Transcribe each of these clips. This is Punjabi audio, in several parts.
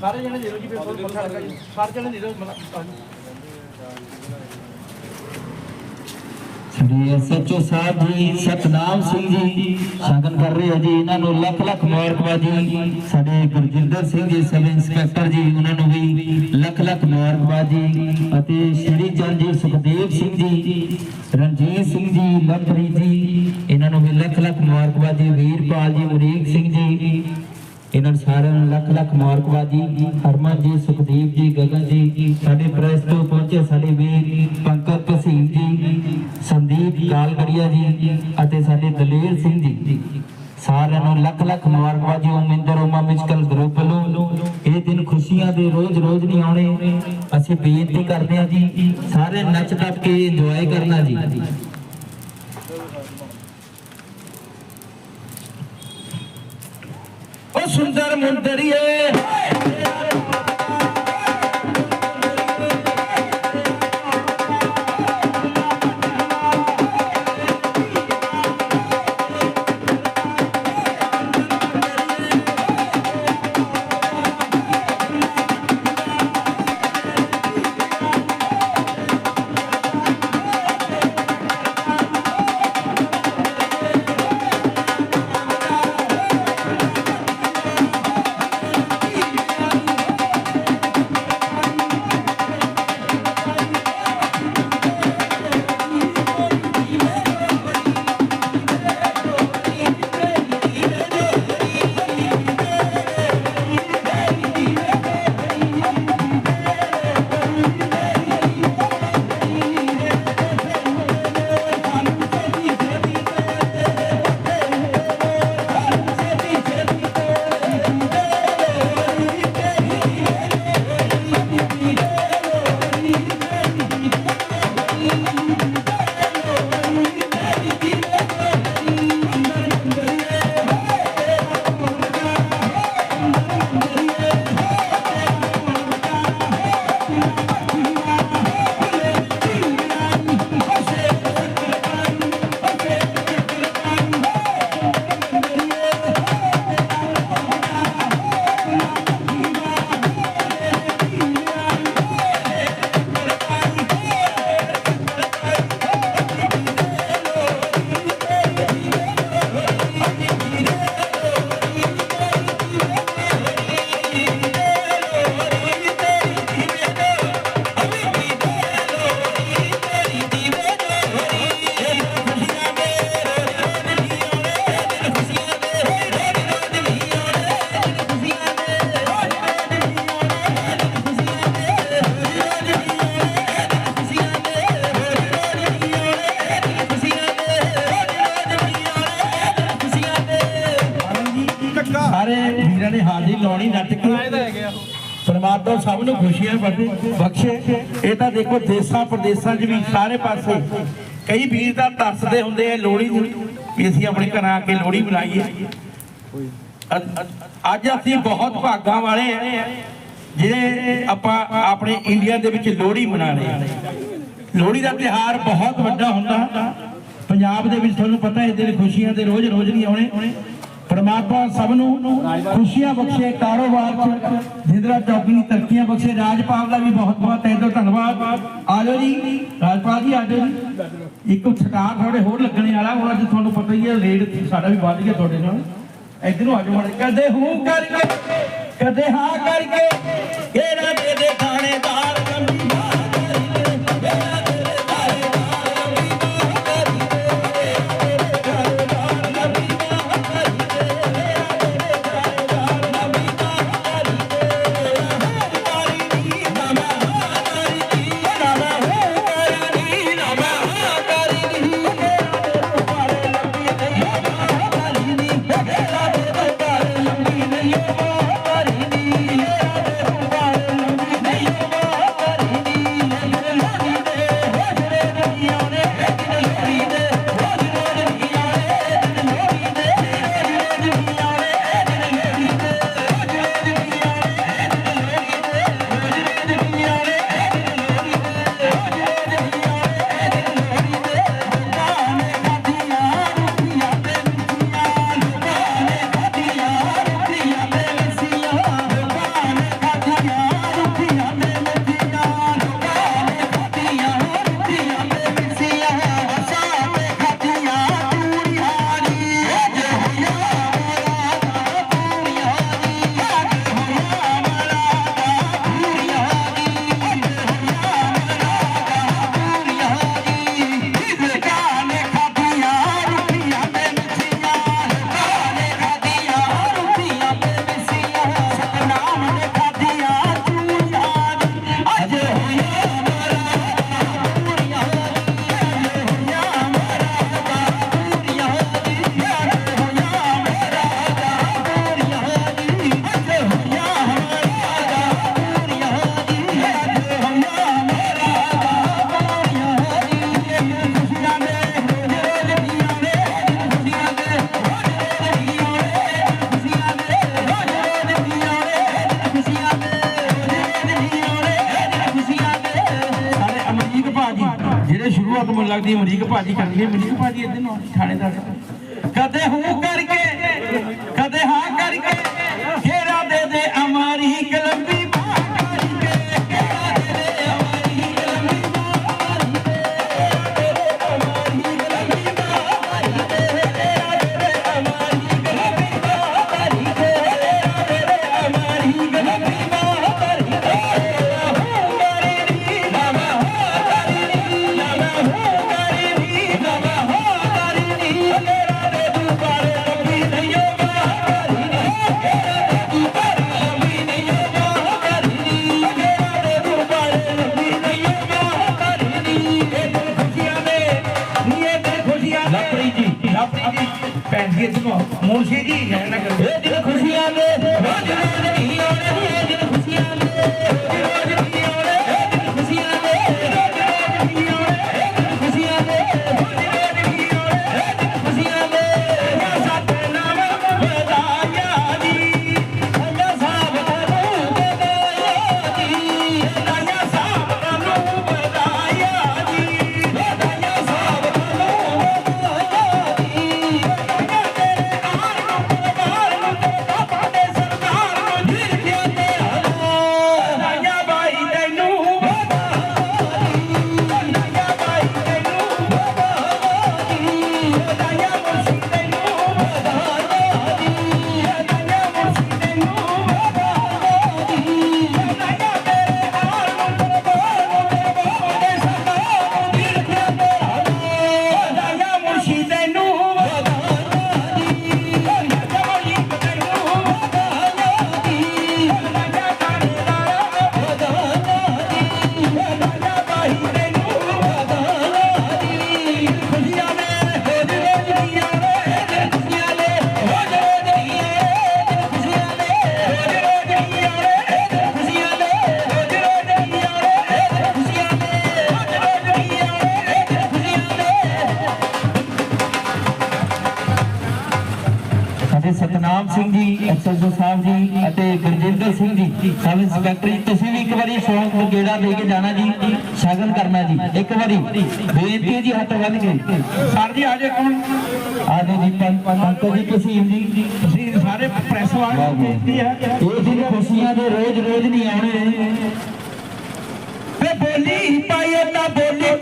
ਸਾਰੇ ਜਣੇ ਦੇ ਦਿਓ ਮਤਲਬ ਸ੍ਰੀ ਐਸਐਚਓ ਸਾਹਿਬ ਜੀ, ਸਤਨਾਮ ਸਿੰਘ ਜੀ, ਸ਼ਗਨ ਕਰ ਰਹੇ ਆ ਜੀ, ਇਹਨਾਂ ਨੂੰ ਲੱਖ ਲੱਖ ਮੁਬਾਰਕਬਾਦੀ ਸਾਡੇ ਗੁਰਜਿੰਦਰ ਸਿੰਘ ਜੀ, ਸਬ ਇੰਸਪੈਕਟਰ ਜੀ, ਉਹਨਾਂ ਨੂੰ ਵੀ ਲੱਖ ਲੱਖ ਮੁਬਾਰਕਬਾਦੀ ਅਤੇ ਸ਼੍ਰੀ ਚੰਦ ਜੀ ਸੁਖਦੇਵ ਸਿੰਘ ਜੀ, ਰਣਜੀਤ ਸਿੰਘ ਜੀ ਲਵਪ੍ਰੀਤ ਜੀ, ਇਹਨਾਂ ਨੂੰ ਵੀ ਲੱਖ ਲੱਖ ਮੁਬਾਰਕਬਾਦੀ ਵੀਰਪਾਲ ਜੀ ਮਰੀਕ ਸਿੰਘ ਜੀ ਇਹਨਾਂ ਸਾਰਿਆਂ ਨੂੰ ਲੱਖ ਲੱਖ ਮੁਬਾਰਕਬਾਦੀ ਹਰਮਨ ਜੀ, ਸੁਖਦੀਪ ਜੀ, ਗਗਨ ਜੀ, ਸਾਡੇ ਪ੍ਰੈਸ ਤੋਂ ਪਹੁੰਚੇ ਸਾਡੇ ਵੀਰ ਪੰਕਜ ਕਸੀਮ ਜੀ, ਸੰਦੀਪ ਕਾਲਗੜੀਆ ਜੀ ਅਤੇ ਸਾਡੇ ਦਲੇਰ ਸਿੰਘ ਜੀ। ਸਾਰਿਆਂ ਨੂੰ ਲੱਖ ਲੱਖ ਮੁਬਾਰਕਬਾਦੀ ਉਮਿੰਦਰ ਉਮਾ ਮਿਊਜ਼ੀਕਲ ਗਰੁੱਪ ਵੱਲੋਂ। ਇਹ ਦਿਨ ਖੁਸ਼ੀਆਂ ਦੇ ਰੋਜ਼ ਰੋਜ਼ ਨਹੀਂ ਆਉਣੇ। ਅਸੀਂ ਬੇਨਤੀ ਕਰਦੇ ਹਾਂ ਜੀ, ਸਾਰੇ ਨੱਚ ਟੱਪ ਕੇ ਇੰਜੋਏ ਕਰਨਾ ਜੀ। ਉਹ ਸੁੰਦਰ ਮੁੰਦਰੀਏ। ਪਰਮਾਤਮਾ ਸਭ ਨੂੰ ਖੁਸ਼ੀਆਂ ਬਖਸ਼ੇ। ਇਹ ਤਾਂ ਦੇਖੋ, ਦੇਸਾਂ ਪ੍ਰਦੇਸਾਂ 'ਚ ਵੀ ਸਾਰੇ ਪਾਸੇ ਕਈ ਵੀਰ ਤਾਂ ਤਰਸਦੇ ਹੁੰਦੇ ਆ ਲੋਹੜੀ ਨੂੰ ਵੀ ਅਸੀਂ ਆਪਣੇ ਘਰਾਂ ਆ ਕੇ ਲੋਹੜੀ ਮਨਾਈਏ। ਅੱਜ ਅਸੀਂ ਬਹੁਤ ਭਾਗਾਂ ਵਾਲੇ ਆ, ਜਿਹੜੇ ਆਪਾਂ ਆਪਣੇ ਇੰਡੀਆ ਦੇ ਵਿੱਚ ਲੋਹੜੀ ਮਨਾ ਰਹੇ ਹਾਂ ਲੋਹੜੀ ਦਾ ਤਿਹਾਰ ਬਹੁਤ ਵੱਡਾ ਹੁੰਦਾ। ਪੰਜਾਬ ਦੇ ਵਿੱਚ ਤੁਹਾਨੂੰ ਪਤਾ ਹੈ ਦਿਨ ਖੁਸ਼ੀਆਂ ਦੇ ਰੋਜ਼ ਰੋਜ਼ ਨਹੀਂ ਆਉਣੇ। ਪਰਮਾਤਮਾ ਸਭ ਨੂੰ ਖੁਸ਼ੀਆਂ ਬਖਸ਼ੇ, ਕਾਰੋਬਾਰ ਚ ਜਿੰਦਰਾ ਚੌਕੀ ਤਰੱਕੀਆਂ ਬਖਸ਼ੇ ਰਾਜਪਾਲ ਦਾ ਵੀ ਬਹੁਤ ਬਹੁਤ ਤਹਿ ਦਿਲੋਂ, ਧੰਨਵਾਦ। ਆਜੋ ਜੀ, ਰਾਜਪਾਲ ਜੀ, ਆਜੋ ਜੀ। ਇੱਕ ਛਟਾਰ ਥੋੜੇ ਹੋਰ ਲੱਗਣੇ ਵਾਲਾ, ਹੁਣ ਅੱਜ ਤੁਹਾਨੂੰ ਪਤਾ ਹੀ ਹੈ ਰੇਟ ਸਾਡਾ ਵੀ ਵੱਧ ਗਿਆ ਤੁਹਾਡੇ ਨਾਲ। ਇਧਰੋਂ ਆਜੋ ਮੜ ਕਦੇ ਹੂੰ ਕਰਕੇ, ਕਦੇ ਹਾਂ ਕਰਕੇ ਕਿਹੜਾ ਦੇ ਦੇ ਥਾਣੇਦਾਰ। ਭਾਜੀ ਕਰਦੀ ਹੈ ਮੈਨੂੰ ਭਾਜੀ ਇਦਾਂ ਨੂੰ ਥਾਣੇਦਾਰ ਕਰਦੇ ਹੂ ਕਰਕੇ। ਨਿਸ਼ਾਨ ਸਿੰਘ ਜੀ ਐਸਐਸਓ ਸਾਹਿਬ ਜੀ ਅਤੇ ਗੁਰਜਿੰਦਰ ਸਿੰਘ ਜੀ ਸਬ ਇੰਸਪੈਕਟਰ ਜੀ ਤੁਸੀਂ ਵੀ ਇੱਕ ਵਾਰੀ ਸ਼ੌਂਕ ਗੇੜਾ ਦੇ ਕੇ ਜਾਣਾ ਜੀ ਸ਼ਗਨ ਕਰਨਾ ਜੀ ਇੱਕ ਵਾਰੀ ਬੇਨਤੀ ਹੈ ਜੀ ਹੱਥ ਵੱਧ ਕੇ। ਸਰ ਜੀ ਆਜੇ ਕੌਣ ਆਜੇ ਜੀ ਪੰਤ ਜੀ ਤੁਸੀਂ ਜੀ ਤੁਸੀਂ ਸਾਰੇ ਪ੍ਰੈਸ ਵਾਲੇ ਬੇਨਤੀ ਹੈ ਇਹ ਜੀ ਖੁਸ਼ੀਆਂ ਦੇ ਰੋਜ਼ ਰੋਜ਼ ਨਹੀਂ ਆਉਣੇ। ਤੇ ਬੋਲੀ ਪਾਈ ਤਾਂ ਬੋਲੀ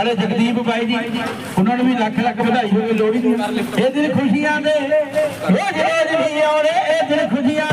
ਨਾਲੇ ਜਗਦੀਪ ਬਾਈ ਜੀ, ਉਹਨਾਂ ਨੂੰ ਵੀ ਲੱਖ ਲੱਖ ਵਧਾਈ ਹੋਵੇ, ਲੋਹੜੀ ਦੀ। ਇਹ ਦਿਨ ਖੁਸ਼ੀਆਂ ਦੇ ਰੋਜ਼ ਰੋਜ਼ ਵੀ ਆਉਣੇ, ਇਹ ਦਿਨ ਖੁਸ਼ੀਆਂ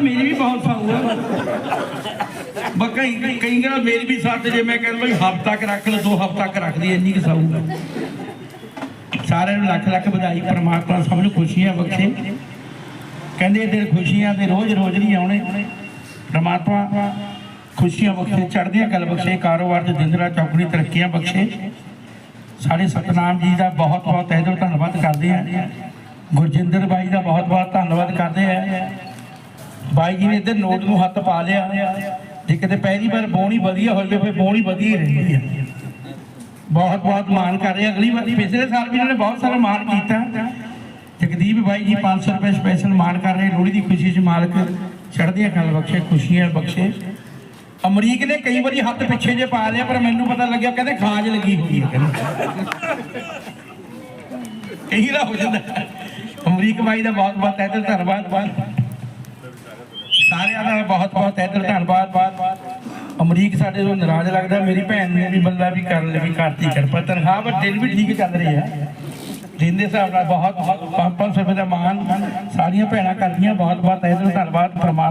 ਨਹੀਂ ਸੱਤ ਤਾਂ ਮੇਰੀ ਵੀ ਬਹੁਤ ਸਾਊ ਆ। ਬਕਾ ਕਈ ਕਈ ਗੱਲ ਮੇਰੀ ਵੀ ਸੱਤ ਜੇ ਮੈਂ ਕਹਿੰਦਾ ਵੀ ਹਫ਼ਤਾ ਤੱਕ ਰੱਖ ਲਓ, ਦੋ ਹਫ਼ਤਾ ਤੱਕ ਸਾਰਿਆਂ ਨੂੰ ਲੱਖ ਲੱਖ ਵਧਾਈ, ਪ੍ਰਮਾਤਮਾ ਸਭ ਨੂੰ ਖੁਸ਼ੀਆਂ ਬਖਸ਼ੇ। ਕਹਿੰਦੇ ਦਿਨ ਖੁਸ਼ੀਆਂ ਦੇ ਰੋਜ਼ ਰੋਜ਼ ਨਹੀਂ ਆਉਣੇ। ਪਰਮਾਤਮਾ ਖੁਸ਼ੀਆਂ ਬਖਸ਼ੇ, ਚੜ੍ਹਦੀਆਂ ਕਲ ਬਖਸ਼ੇ, ਕਾਰੋਬਾਰ ਦੇ ਦਿਨ ਰਾਤ ਚੌਕੜੀ ਤਰੱਕੀਆਂ ਬਖਸ਼ੇ। ਸਾਡੇ ਸਤਨਾਮ ਜੀ ਦਾ ਬਹੁਤ ਬਹੁਤ ਤਹਿ ਦਿਲੋਂ ਧੰਨਵਾਦ ਕਰਦੇ ਆ ਗੁਰਜਿੰਦਰ ਬਾਈ ਦਾ ਬਹੁਤ ਬਹੁਤ ਧੰਨਵਾਦ ਕਰਦੇ ਹਾਂ। ਬਾਈ ਜੀ ਨੇ ਇੱਧਰ ਨੋਟ ਨੂੰ ਹੱਥ ਪਾ ਲਿਆ। ਜੇ ਕਿਤੇ ਪਹਿਲੀ ਵਾਰ ਬੋਣੀ ਵਧੀਆ ਹੋਈ ਫਿਰ ਬੋਣੀ ਵਧੀਆ ਰਹਿੰਦੀ ਹੈ ਬਹੁਤ ਬਹੁਤ ਮਾਣ ਕਰ ਰਹੇ ਅਗਲੀ ਵਾਰ ਪਿਛਲੇ ਸਾਲ ਵੀ ਇਹਨਾਂ ਨੇ ਬਹੁਤ ਸਾਰਾ ਮਾਣ ਕੀਤਾ। ਜਗਦੀਪ ਬਾਈ ਜੀ 500 ਰੁਪਏ ਸਪੈਸ਼ਲ ਮਾਣ ਕਰ ਰਹੇ। ਲੋਹੜੀ ਦੀ ਖੁਸ਼ੀ 'ਚ ਮਾਲਕ ਚੜ੍ਹਦੀਆਂ ਕਲ ਬਖਸ਼ੇ, ਖੁਸ਼ੀਆਂ ਬਖਸ਼ੇ। ਅਮਰੀਕ ਨੇ ਕਈ ਵਾਰੀ ਹੱਥ ਪਿੱਛੇ ਜੇ ਪਾ ਲਿਆ, ਪਰ ਮੈਨੂੰ ਪਤਾ ਲੱਗਿਆ ਕਹਿੰਦੇ ਖਾਜ ਲੱਗੀ ਹੋਈ ਹੈ ਕਹਿੰਦੇ। ਕਈ ਦਾ ਹੋ ਜਾਂਦਾ। ਅਮਰੀਕ ਬਾਈ ਦਾ ਬਹੁਤ ਬਹੁਤ ਤਹਿ ਦਿਲ, ਧੰਨਵਾਦ। ਸਾਰਿਆਂ ਦਾ ਬਹੁਤ ਬਹੁਤ ਤਹਿ ਦਿਲ, ਧੰਨਵਾਦ। ਅਮਰੀਕ ਸਾਡੇ ਤੋਂ ਨਾਰਾਜ਼ ਲੱਗਦਾ, ਮੇਰੀ ਭੈਣ ਨੇ ਵੀ ਬੰਦਾ ਵੀ ਕਰ ਲਈ ਕਰਤੀ ਕਿਰਪਾ। ਤਨਖਾਹ ਪਰ ਦਿਨ ਵੀ ਠੀਕ ਚੱਲ ਰਹੀ ਹੈ। ਦਿਨ ਦੇ ਹਿਸਾਬ ਨਾਲ ਬਹੁਤ 500 ਰੁਪਏ ਦਾ ਮਾਨ ਸਾਰੀਆਂ ਭੈਣਾਂ ਕਰਦੀਆਂ, ਬਹੁਤ ਬਹੁਤ ਤਹਿ ਧੰਨਵਾਦ। ਪ੍ਰਮਾਤਮਾ